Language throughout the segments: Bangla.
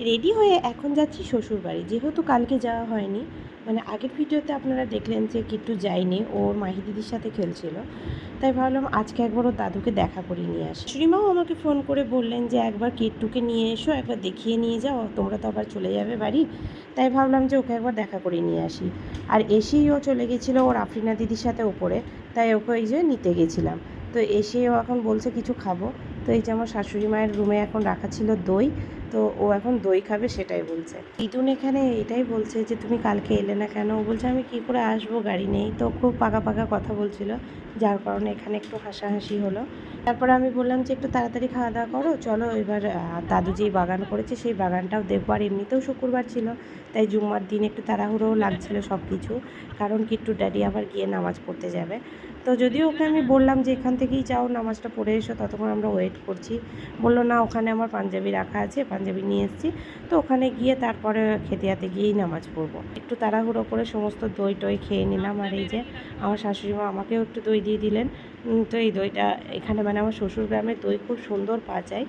রেডি হয়ে এখন যাচ্ছি শ্বশুরবাড়ি। যেহেতু কালকে যাওয়া হয়নি মানে আগের ভিডিওতে আপনারা দেখলেন যে কিট্টু যায়নি, ওর মাহি দিদির সাথে খেলছিল। তাই ভাবলাম আজকে একবার ওর দাদুকে দেখা করিয়ে নিয়ে আসি। শ্রীমাও আমাকে ফোন করে বললেন যে একবার কিট্টুকে নিয়ে এসো, একবার দেখিয়ে নিয়ে যাও, তোমরা তো আবার চলে যাবে বাড়ি। তাই ভাবলাম যে ওকে একবার দেখা করে নিয়ে আসি। আর এসেই ও চলে গেছিল ওর আফরিনা দিদির সাথে ওপরে তাই ওকে ওই যে নিতে গেছিলাম। তো এসেও এখন বলছে, কিছু খাব? তো এই যে আমার শাশুড়ি মায়ের রুমে এখন রাখা ছিল দই তো ও এখন দই খাবে সেটাই বলছে। ইতুন এখানে এটাই বলছে যে, তুমি কালকে এলে না কেন? ও বলছে, আমি কি করে আসব? গাড়ি নেই। তো খুব পাকা পাকা কথা বলছিল, যার কারণে এখানে একটু হাসাহাসি হলো। তারপরে আমি বললাম যে, একটু তাড়াতাড়ি খাওয়া দাওয়া করো, চলো এবার দাদু যেই বাগান করেছে, সেই বাগানটাও দেখব। আর এমনিতেও শুক্রবার ছিল, তাই জুম্মার দিন একটু তাড়াহুড়োও লাগছিল সব কিছু কারণ কিট্টু ড্যাডি আবার গিয়ে নামাজ পড়তে যাবে। তো যদিও ওকে আমি বললাম যে, এখান থেকেই যাও, নামাজটা পড়ে এসো, ততক্ষণ আমরা ওয়েট করছি। বলল, না, ওখানে আমার পাঞ্জাবি রাখা আছে পাঞ্জাবি নিয়ে এসেছি। তো ওখানে গিয়ে তারপরে খেতে হাতে গিয়েই নামাজ পড়ব। একটু তাড়াহুড়ো করে সমস্ত দই টই খেয়ে নিলাম আর এই যে আমার শাশুড়ি মা আমাকেও একটু দই দিয়ে দিলেন। তো এই দইটা এখানে মানে আমার শ্বশুর গ্রামের দই খুব সুন্দর পাওয়া যায়।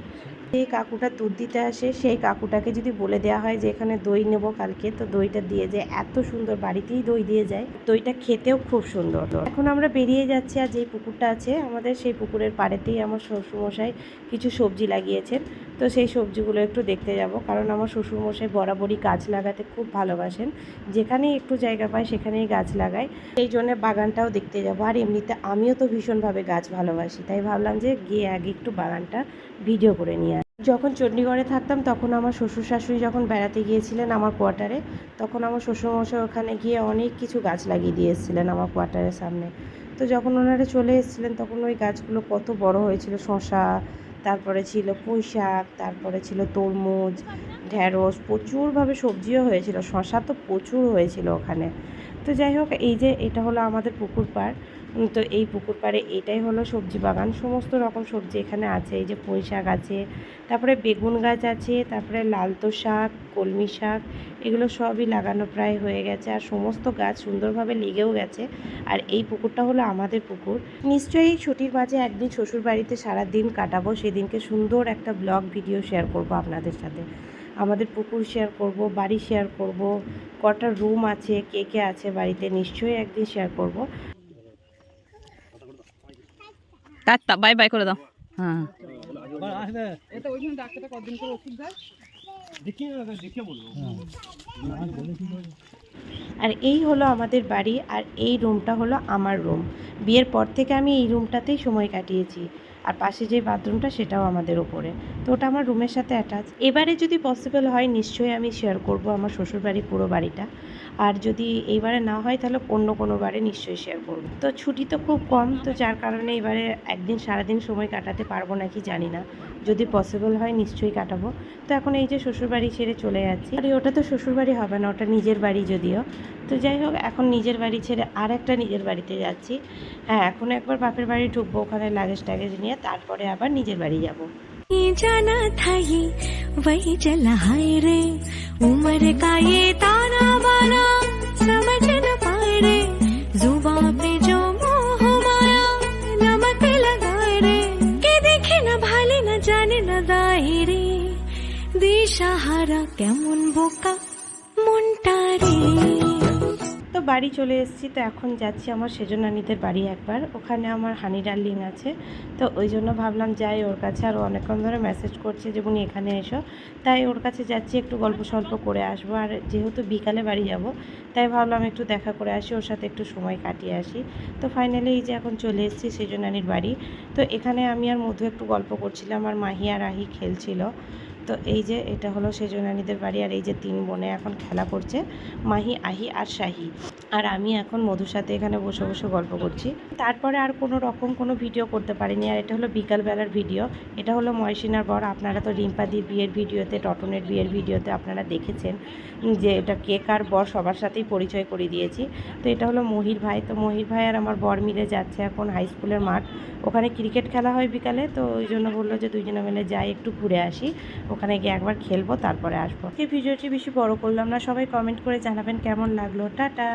এই কাকুটা দুধ দিতে আসে, সেই কাকুটাকে যদি বলে দেওয়া হয় যে এখানে দই নেব কালকে, তো দইটা দিয়ে যায় এত সুন্দর বাড়িতেই দই দিয়ে যায়। দইটা খেতেও খুব সুন্দর। এখন আমরা বেরিয়ে যাচ্ছি আর যেই পুকুরটা আছে, আমাদের সেই পুকুরের পাড়েতেই আমার শ্বশুরমশাই কিছু সবজি লাগিয়েছেন। তো সেই সবজিগুলো একটু দেখতে যাব। কারণ আমার শ্বশুরমশাই বরাবরই গাছ লাগাতে খুব ভালোবাসেন। যেখানেই একটু জায়গা পায়, সেখানেই গাছ লাগায়। সেই জন্য বাগানটাও দেখতে যাব। আর এমনিতে আমিও তো ভীষণভাবে গাছ ভালোবাসি। তাই ভাবলাম যে গিয়ে আগে একটু বাগানটা ভিডিও করে নিয়ে। যখন চণ্ডীগড়ে থাকতাম, তখন আমার শ্বশুর শাশুড়ি যখন বেড়াতে গিয়েছিলেন আমার কোয়ার্টারে, তখন আমার শ্বশুরমশাই ওখানে গিয়ে অনেক কিছু গাছ লাগিয়ে দিয়ে এসেছিলেন আমার কোয়ার্টারের সামনে। তো যখন ওনারা চলে এসেছিলেন, তখন ওই গাছগুলো কত বড় হয়েছিল শশা তারপরে ছিল পুঁই শাক তারপরে ছিল তরমুজ ঢ্যাঁড়স প্রচুরভাবে সবজিও হয়েছিল শশা তো প্রচুর হয়েছিল ওখানে। তো যাই হোক, এই যে এটা হলো আমাদের পুকুর পাড়। তো এই পুকুর পাড়ে এটাই হলো সবজি বাগান। সমস্ত রকম সবজি এখানে আছে, এই যে পুঁই শাক আছে, তারপরে বেগুন গাছ আছে, তারপরে লালতো শাক, কলমি শাক, এগুলো সবই লাগানো প্রায় হয়ে গেছে। আর সমস্ত গাছ সুন্দরভাবে লেগেও গেছে। আর এই পুকুরটা হলো আমাদের পুকুর। নিশ্চয়ই ছুটির মাঝে একদিন শ্বশুর বাড়িতে সারা দিন কাটাবো, সেদিনকে সুন্দর একটা ব্লগ, ভিডিও শেয়ার করব আপনাদের সাথে। আমাদের পুকুর শেয়ার করব বাড়ি শেয়ার করব কটা রুম আছে কে কে আছে বাড়িতে নিশ্চয়ই একদিন শেয়ার করব। টাটা বাই বাই করে দাও। হ্যাঁ। আর এই হলো আমাদের বাড়ি আর এই রুমটা হলো আমার রুম বিয়ের পর থেকে আমি এই রুমটাতেই সময় কাটিয়েছি। আর পাশে যে বাথরুমটা সেটাও আমাদের ওপরে তো ওটা আমার রুমের সাথে অ্যাটাচ এবারে যদি পসিবল হয়, নিশ্চয়ই আমি শেয়ার করব আমার শ্বশুরবাড়ির পুরো বাড়িটা। আর যদি এইবারে না হয়, তাহলে অন্য কোনো বারে নিশ্চয়ই শেয়ার করব। তো ছুটি তো খুব কম, তো যার কারণে এবারে একদিন সারাদিন সময় কাটাতে পারব নাকি জানি না। যদি পসিবল হয়, নিশ্চয়ই কাটাবো। তো এখন এই যে শ্বশুরবাড়ি ছেড়ে চলে যাচ্ছি। আর ওটা তো শ্বশুরবাড়ি হবে না, ওটা নিজের বাড়ি যদিও। তো যাই হোক, এখন নিজের বাড়ি ছেড়ে আর একটা নিজের বাড়িতে যাচ্ছি। হ্যাঁ এখন একবার বাপের বাড়ি ঢুকবো, ওখানে লাগেজ ট্যাগেজ নিয়ে। তারপরে আবার নিজের বাড়ি যাব ये जाना था ये वही चला हाय रे उम्र का ये ताना बाना समझ न पाए रे जुबा पे जो मोह माया नमक लगाए रे के देखे न भाले न जाने न दाए रे দিশাহারা কেমন বোকা বাড়ি চলে এসেছি, তো এখন যাচ্ছি আমার সেজনানিদের বাড়ি একবার। ওখানে আমার হানি ডার্লিং আছে, তো ওই জন্য ভাবলাম যাই ওর কাছে। আর অনেকক্ষণ ধরে মেসেজ করছে যে উনি এখানে এসো। তাই ওর কাছে যাচ্ছি, একটু গল্প সল্প করে আসব। আর যেহেতু বিকালে বাড়ি যাব, তাই ভাবলাম একটু দেখা করে আসি, ওর সাথে একটু সময় কাটিয়ে আসি। তো ফাইনালি এই যে এখন চলে এসেছি সেজনানির বাড়ি। তো এখানে আমি আর মধু একটু গল্প করছিলাম, আর মাহি আর আহি খেলছিল। তো এই যে এটা হলো সেজনানিদের বাড়ি আর এই যে তিন বোনে এখন খেলা করছে, মাহি, আহি আর শাহি। আর আমি এখন মধুর সাথে এখানে বসে বসে গল্প করছি। তারপরে আর কোনো রকম কোনো ভিডিও করতে পারিনি আর এটা হলো বিকালবেলার ভিডিও। এটা হলো ময়সিনার বর। আপনারা তো রিম্পাদির বিয়ের ভিডিওতে, টটনের বিয়ের ভিডিওতে আপনারা দেখেছেন যে এটা কেক আর বর সবার সাথেই পরিচয় করে দিয়েছি। তো এটা হলো মহির ভাই। তো মহির ভাই আর আমার বর মিলে যাচ্ছে এখন হাই স্কুলের মাঠ। ওখানে ক্রিকেট খেলা হয় বিকালে, তো ওই জন্য বলল যে দুইজনে মিলে যাই, একটু ঘুরে আসি। ওখানে গিয়ে একবার খেলব, তারপরে আসব। এই ভিডিওটি বেশি বড় করলাম না, সবাই কমেন্ট করে জানাবেন কেমন লাগল। টাটা!